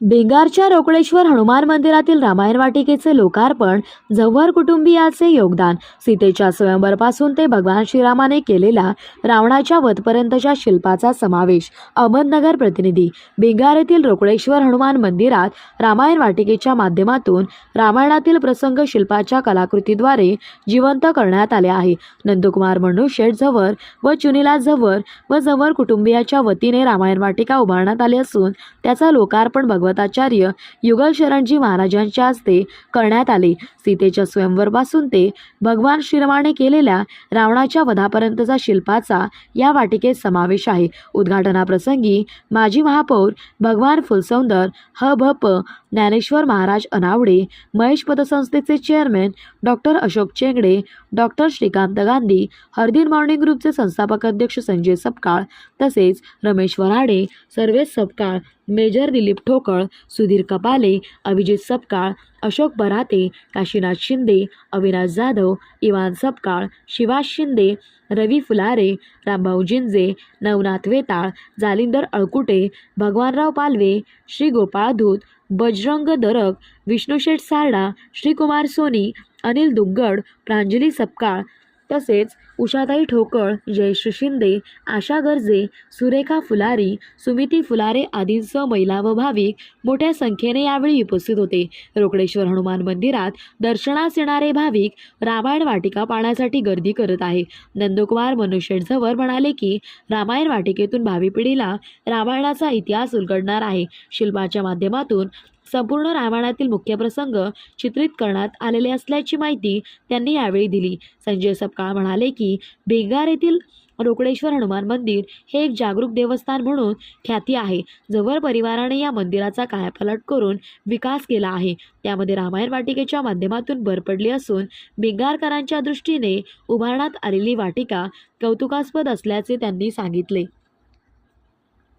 बेंगारच्या रोकडेश्वर हनुमान मंदिरातील रामायण वाटिकेचे लोकार्पण जव्हर कुटुंबियाचे योगदान सीतेच्या स्वयंवरपासून ते भगवान श्रीरामाने केलेल्या रावणाच्या वधपर्यंतच्या शिल्पाचा समावेश अहमदनगर प्रतिनिधी बेंगार येथील रोकडेश्वर हनुमान मंदिरात रामायण वाटिकेच्या माध्यमातून रामायणातील प्रसंग शिल्पाच्या कलाकृतीद्वारे जिवंत करण्यात आले आहे. नंदकुमार मंडू शेठ झवर व चुनीला झवर व झवर कुटुंबियाच्या वतीने रामायण वाटिका उभारण्यात आली असून त्याचा लोकार्पण भगवताचार्य युगल शरणजी महाराजांच्या हस्ते करण्यात आले. सीतेच्या स्वयंवरपासून ते भगवान श्रीरामाने केलेल्या रावणाच्या वधापर्यंतचा शिल्पाचा या वाटिकेत समावेश आहे. उद्घाटनाप्रसंगी माजी महापौर भगवान फुलसौंदर ह भ प Dnyaneshwar Maharaj Anawade Mahesh पतसंस्थेचे chairman doctor Ashok Chengade doctor Shrikant Gandhi Hardin morning ग्रुपचे संस्थापक अध्यक्ष संजय सपकाळ तसेच रमेश वराडे सर्वेश सपकाळ मेजर दिलीप ठोकळ सुधीर कपाले अभिजित सपकाळ अशोक बराते काशीनाथ शिंदे अविनाश जाधव इवान सपकाळ शिवाश शिंदे रवी फुलारे रामभाऊ जिंजे नवनाथ वेताळ जालिंदर अळकुटे भगवानराव पालवे श्री गोपाळ धूत बजरंग दरक विष्णुशेठ सारडा श्रीकुमार सोनी अनिल दुग्गड प्रांजली सपकाळ तसेच उषाताई ठोकळ जयश्री शिंदे आशा गर्जे सुरेखा फुलारी सुमिती फुलारे आदींसह महिला व भाविक मोठ्या संख्येने यावेळी उपस्थित होते. रोकडेश्वर हनुमान मंदिरात दर्शनास येणारे भाविक रामायण वाटिका पाहण्यासाठी गर्दी करत आहे. नंदकुमार मनुष्य झवर म्हणाले की रामायण वाटिकेतून भावी पिढीला रामायणाचा इतिहास उलगडणार आहे. शिल्पाच्या माध्यमातून संपूर्ण रामायणातील मुख्य प्रसंग चित्रित करण्यात आलेले असल्याची माहिती त्यांनी यावेळी दिली. संजय सपकाळ म्हणाले की बेगार येथील रोकडेश्वर हनुमान मंदिर हे एक जागरूक देवस्थान म्हणून ख्याती आहे. जवळ परिवाराने या मंदिराचा कायापालट करून विकास केला आहे. त्यामध्ये रामायण वाटिकेच्या माध्यमातून भर पडली असून बेंगारकरांच्या दृष्टीने उभारण्यात आलेली वाटिका कौतुकास्पद असल्याचे त्यांनी सांगितले.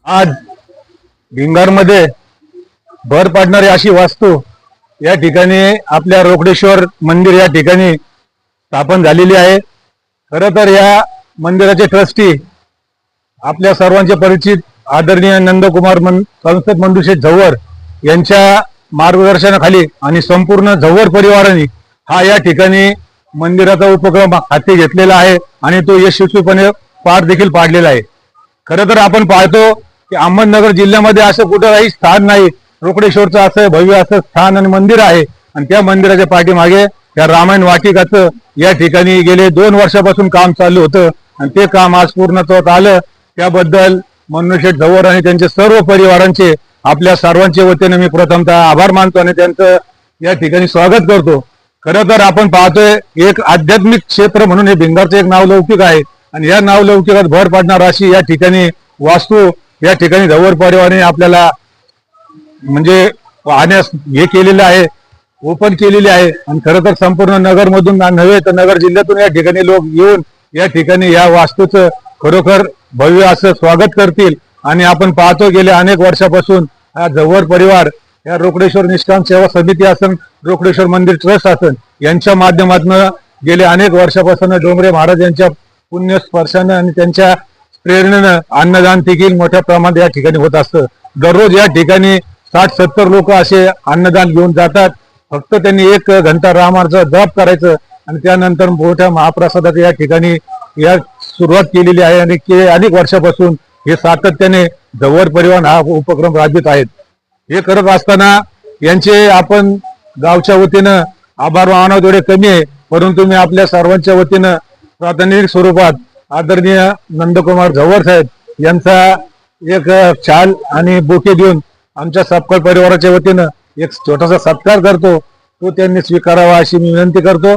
आज भिंगारमध्ये भर पाडणारी अशी वास्तू या ठिकाणी आपल्या रोकडेश्वर मंदिर या ठिकाणी स्थापन झालेली आहे. खर तर या मंदिराचे ट्रस्टी आपल्या सर्वांचे परिचित आदरणीय नंदकुमार मन संसद मंडुशेठ झव्वर यांच्या मार्गदर्शनाखाली आणि संपूर्ण झव्वर परिवाराने हा या ठिकाणी मंदिराचा उपक्रम हाती घेतलेला आहे आणि तो यशस्वीपणे पार देखील पाडलेला आहे. खरं तर आपण पाहतो की अहमदनगर जिल्ह्यामध्ये असं कुठं काही स्थान नाही. रोकडेश्वरचं असं भव्य असं स्थान आणि मंदिर आहे. आणि त्या मंदिराच्या पाठीमागे त्या रामायण वाटिकाचं या ठिकाणी गेले दोन वर्षापासून काम चालू होतं. आणि ते काम आज पूर्णत्वात आलं. त्याबद्दल मनुष्य झवर आणि त्यांचे सर्व परिवारांचे आपल्या सर्वांच्या वतीने मी प्रथमतः आभार मानतो आणि त्यांचं या ठिकाणी स्वागत करतो. खरं तर आपण पाहतोय एक आध्यात्मिक क्षेत्र म्हणून हे भिंगारचं एक नावलौकिक आहे. आणि या नावलौकिकात भर पाडणार अशी या ठिकाणी वास्तू या ठिकाणी झवर परिवाराने आपल्याला म्हणजे पाहण्यास हे केलेलं आहे ओपन केलेली आहे. आणि खरं तर संपूर्ण नगरमधून नव्हे तर नगर जिल्ह्यातून या ठिकाणी लोक येऊन या ठिकाणी या वास्तूचं खरोखर भव्य असं स्वागत करतील. आणि आपण पाहतो गेल्या अनेक वर्षापासून हा जव्हर परिवार या रोकडेश्वर निष्काम सेवा समिती असन रोकडेश्वर मंदिर ट्रस्ट असन यांच्या माध्यमातून गेले अनेक वर्षापासून डोंगरे महाराज यांच्या पुण्य स्पर्शानं आणि त्यांच्या प्रेरणेनं अन्नदान देखील मोठ्या प्रमाणात या ठिकाणी होत असतं. दररोज या ठिकाणी साठ सत्तर लोक असे अन्नदान घेऊन जातात. फक्त त्यांनी एक घंटा रामाचं जप करायचं आणि त्यानंतर मोठ्या महाप्रसादात या ठिकाणी या सुरुवात केलेली आहे आणि के अनेक वर्षापासून हे सातत्याने जवळ परिवहन हा उपक्रम राबवित आहेत. हे करत असताना यांचे आपण गावच्या वतीनं आभार मानव थोडे कमी आहे. परंतु मी आपल्या सर्वांच्या वतीनं प्रातिनिधिक स्वरूपात आदरणीय नंदकुमार झवर साहेब यांचा एक शाल आणि बोके देऊन आमच्या सपकाळ परिवाराच्या वतीनं एक छोटासा सत्कार करतो. तो त्यांनी स्वीकारावा अशी मी विनंती करतो.